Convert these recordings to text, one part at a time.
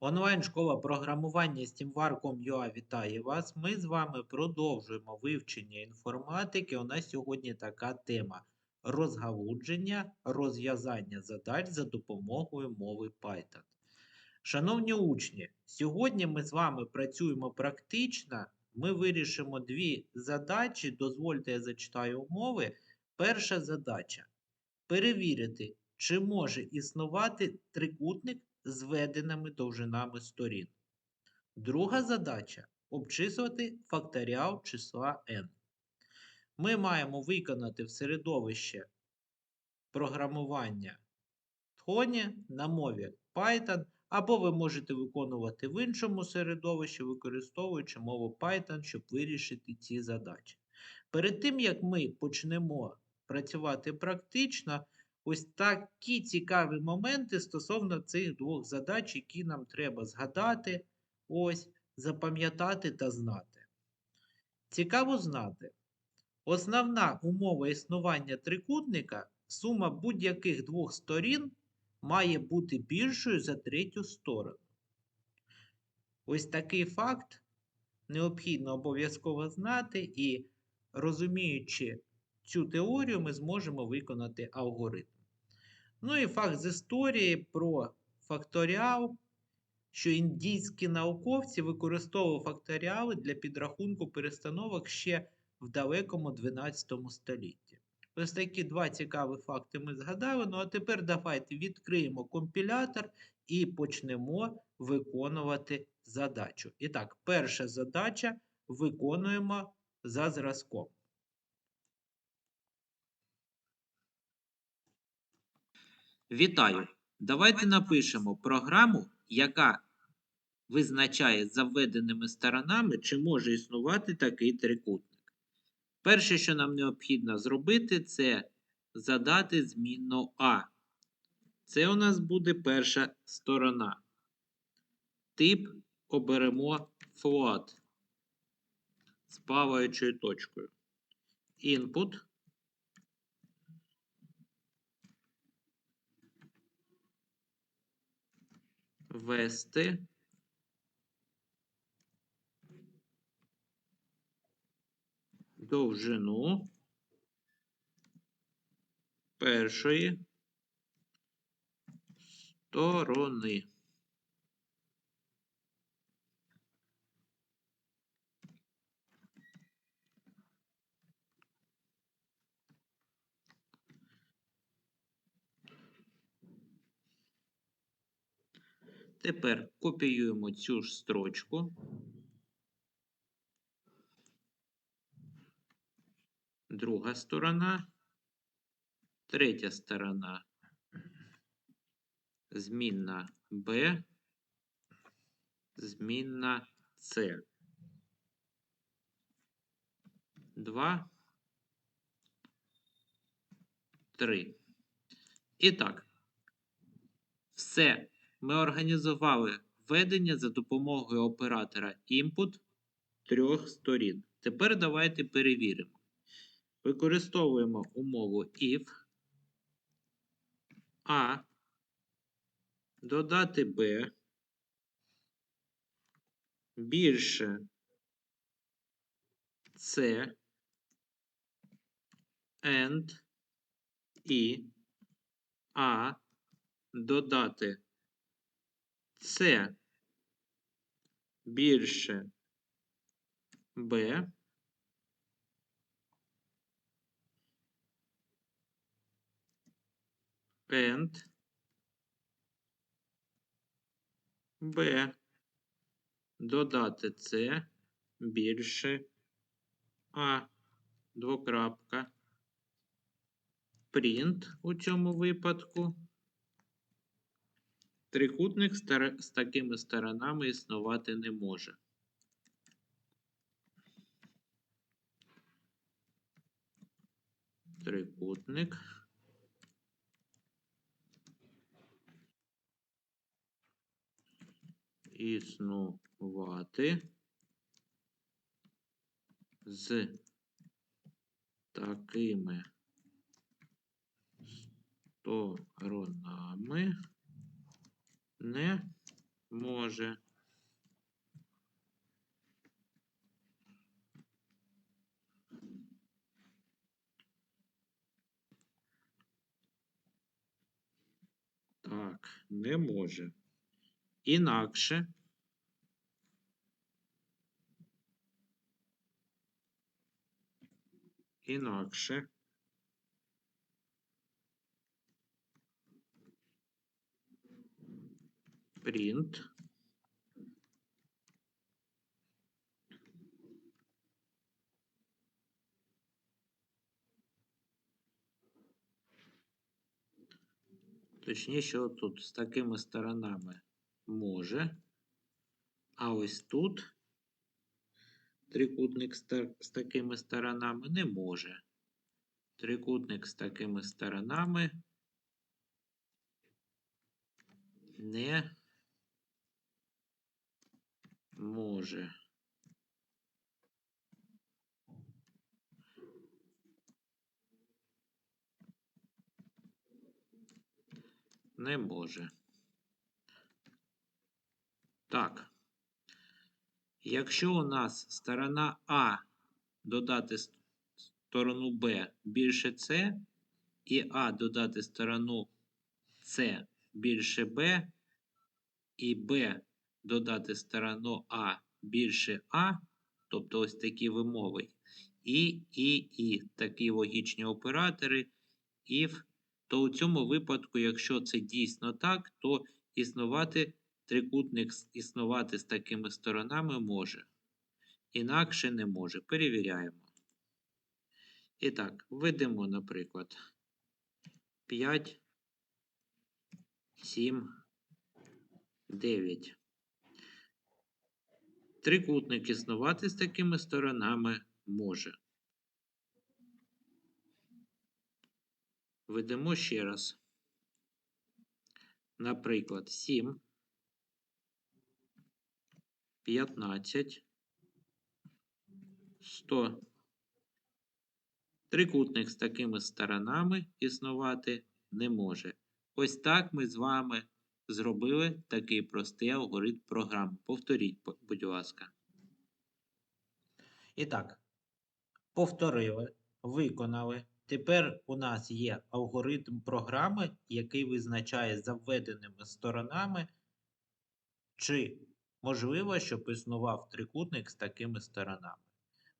Онлайн-школа програмування SteamWar.com.ua вітає вас. Ми з вами продовжуємо вивчення інформатики. У нас сьогодні така тема: розгалудження, розв'язання задач за допомогою мови Python. Шановні учні, сьогодні ми з вами працюємо практично. Ми вирішимо дві задачі. Дозвольте, я зачитаю умови. Перша задача перевірити, чи може існувати трикутник з веденими довжинами сторін. Друга задача обчислити факторіал числа n. Ми маємо виконати в середовище програмування Tony на мові Python, або ви можете виконувати в іншому середовищі, використовуючи мову Python, щоб вирішити ці задачі. Перед тим, як ми почнемо працювати практично, ось такі цікаві моменти стосовно цих двох задач, які нам треба згадати, ось, запам'ятати та знати. Цікаво знати. Основна умова існування трикутника сума будь-яких двох сторін має бути більшою за третю сторону. Ось такий факт необхідно обов'язково знати, і розуміючи цю теорію, ми зможемо виконати алгоритм. Ну і факт з історії про факторіал, що індійські науковці використовували факторіали для підрахунку перестановок ще в далекому 12 столітті. Ось такі два цікаві факти ми згадали. Ну а тепер давайте відкриємо компілятор і почнемо виконувати задачу. І так, перша задача виконуємо за зразком. Вітаю! Давайте напишемо програму, яка визначає за введеними сторонами, чи може існувати такий трикутник. Перше, що нам необхідно зробити, це задати змінну А. Це у нас буде перша сторона. Тип оберемо float з плаваючою точкою. Input. Ввести. довжину першої сторони. Тепер копіюємо цю ж строчку. Друга сторона, третя сторона, змінна B, змінна С. Два, три. І так, все. Ми організували введення за допомогою оператора input трьох сторін. Тепер давайте перевіримо. Використовуємо умову if A додати B більше C and і A додати С більше Б and B додати С більше А двокрапка. Print у цьому випадку. Трикутник з такими сторонами існувати не може. Трикутник. Існувати з такими сторонами не може. Так, не може. Інакше. Інакше. Print. Точніше, отут з такими сторонами може. А ось тут трикутник з, такими сторонами не може. Трикутник з такими сторонами не може. Не може. Так. Якщо у нас сторона А додати сторону Б більше С, і А додати сторону С більше Б, і Б додати сторону А більше А, тобто ось такі вимови, і, і, і такі логічні оператори, if, то у цьому випадку, якщо це дійсно так, то існувати трикутник існувати з такими сторонами може. Інакше не може. Перевіряємо. І так, введемо, наприклад, 5, 7, 9. Трикутник існувати з такими сторонами може. Ведемо ще раз. Наприклад, 7, 15, 100. Трикутник з такими сторонами існувати не може. Ось так ми з вами зробили такий простий алгоритм програми. Повторіть, будь ласка. І так, повторили, виконали. Тепер у нас є алгоритм програми, який визначає за введеними сторонами, чи можливо, щоб існував трикутник з такими сторонами.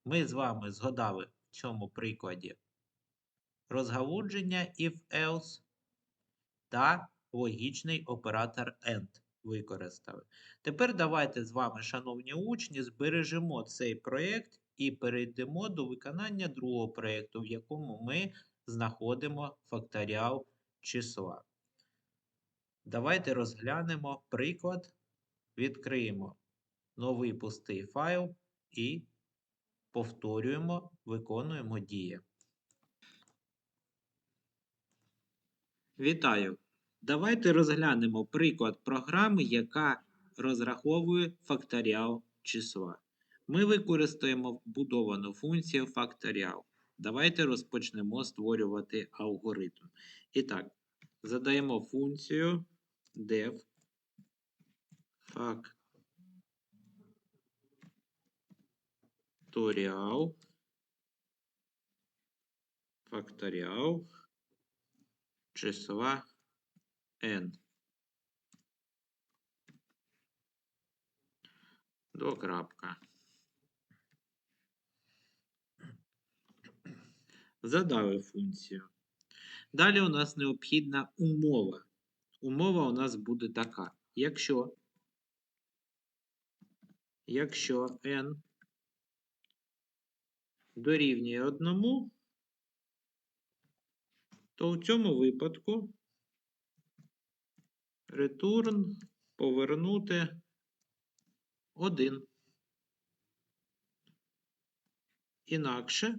Ми з вами згадали в цьому прикладі розгалудження if-else та логічний оператор AND використали. Тепер давайте з вами, шановні учні, збережемо цей проєкт і перейдемо до виконання другого проєкту, в якому ми знаходимо факторіал числа. Давайте розглянемо приклад, відкриємо новий пустий файл і повторюємо, виконуємо дії. Вітаю! Давайте розглянемо приклад програми, яка розраховує факторіал числа. Ми використаємо вбудовану функцію факторіал. Давайте розпочнемо створювати алгоритм. І так, задаємо функцію def факторіал факторіал числа n. До крапка. Задали функцію. Далі у нас необхідна умова. Умова у нас буде така. Якщо, якщо n дорівнює 1, то у цьому випадку return повернути. 1. Інакше.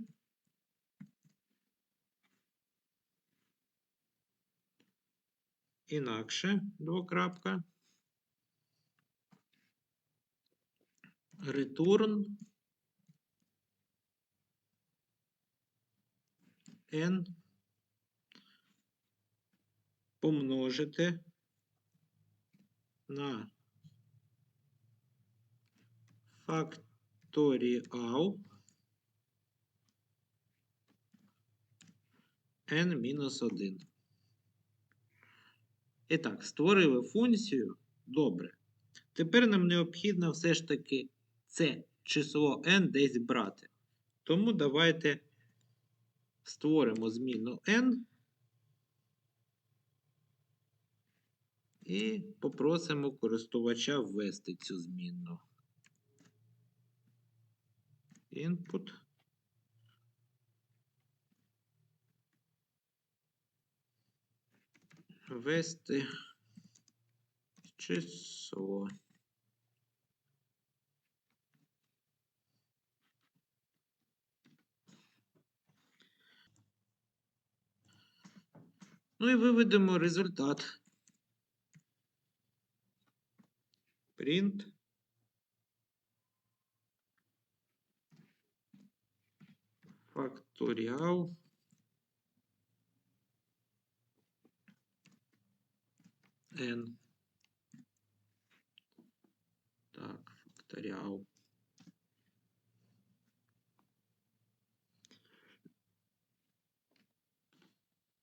Інакше. Двокрапка. Return. N. Помножити на факторіал n-1. І так, створили функцію. Добре. Тепер нам необхідно все ж таки це число n десь брати. Тому давайте створимо зміну n і попросимо користувача ввести цю змінну. Input. Ввести число. Ну і виведемо результат. Print. Факторіал. N. Так, факторіал.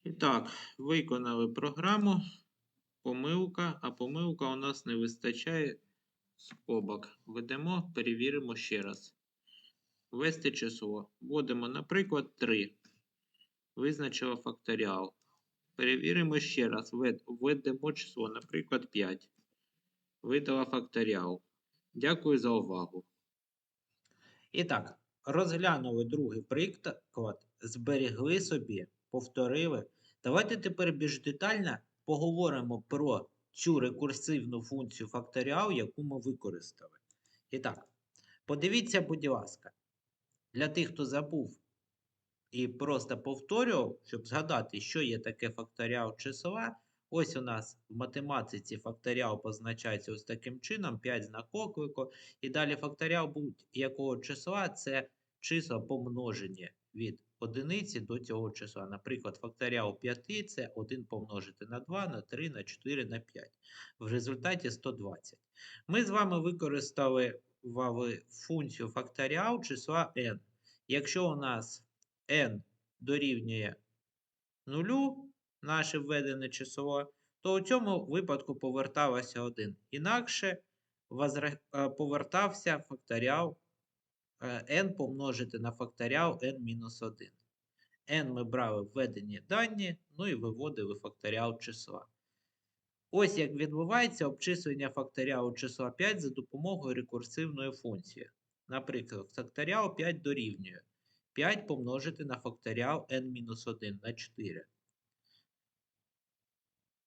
І так, виконали програму. Помилка, а помилка у нас не вистачає скобок. Введемо, перевіримо ще раз. Ввести число. Вводимо, наприклад, 3. Визначила факторіал. Перевіримо ще раз. Введемо число, наприклад, 5. Видала факторіал. Дякую за увагу. І так, розглянули другий приклад, зберегли собі, повторили. Давайте тепер більш детально поговоримо про цю рекурсивну функцію факторіал, яку ми використали. І так, подивіться, будь ласка, для тих, хто забув і просто повторював, щоб згадати, що є таке факторіал числа. Ось у нас в математиці факторіал позначається ось таким чином, 5 знак оклику. І далі факторіал будь-якого числа це числа помножені від одиниці до цього числа. Наприклад, факторіал 5 це 1 помножити на 2, на 3, на 4, на 5. В результаті 120. Ми з вами використали функцію факторіал числа n. Якщо у нас n дорівнює 0, наше введене число, то у цьому випадку поверталося 1. Інакше повертався факторіал n помножити на факторіал n-1. n ми брали введені дані, ну і виводили факторіал числа. Ось як відбувається обчислення факторіалу числа 5 за допомогою рекурсивної функції. Наприклад, факторіал 5 дорівнює 5 помножити на факторіал n-1 на 4.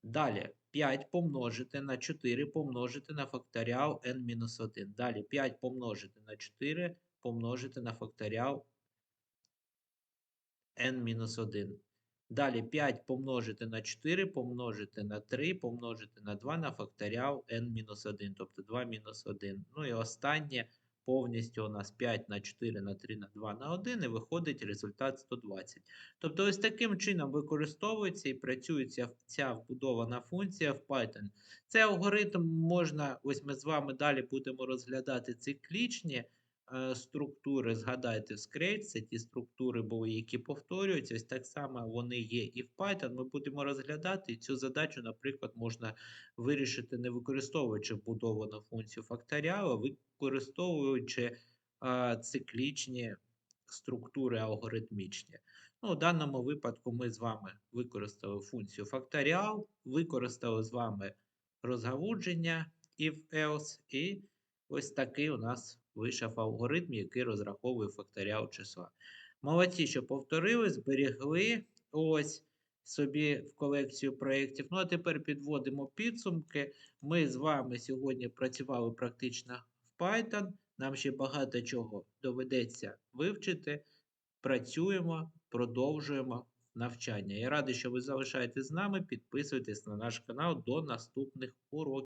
Далі 5 помножити на 4 помножити на факторіал n-1. Далі 5 помножити на 4 помножити на факторіал n-1. Далі 5 помножити на 4 помножити на 3 помножити на 2 на факторіал n-1, тобто 2 мінус 1. Ну і останнє повністю у нас 5 на 4 на 3 на 2 на 1 і виходить результат 120. Тобто ось таким чином використовується і працює ця, вбудована функція в Python. Цей алгоритм можна, ось ми з вами далі будемо розглядати циклічні структури. Згадайте, в Scratch це ті структури були, які повторюються. Ось так само вони є і в Python. Ми будемо розглядати цю задачу, наприклад, можна вирішити, не використовуючи вбудовану функцію факторіалу, використовуючи е, циклічні структури алгоритмічні. Ну, у даному випадку ми з вами використали функцію факторіал, використали з вами розгалудження if else, і ось такий у нас вийшов алгоритм, який розраховує факторіал числа. Молодці, що повторили, зберегли ось собі в колекцію проєктів. Ну, а тепер підводимо підсумки. Ми з вами сьогодні працювали практично в Python. Нам ще багато чого доведеться вивчити. Працюємо, продовжуємо навчання. Я радий, що ви залишаєтесь з нами. Підписуйтесь на наш канал до наступних уроків.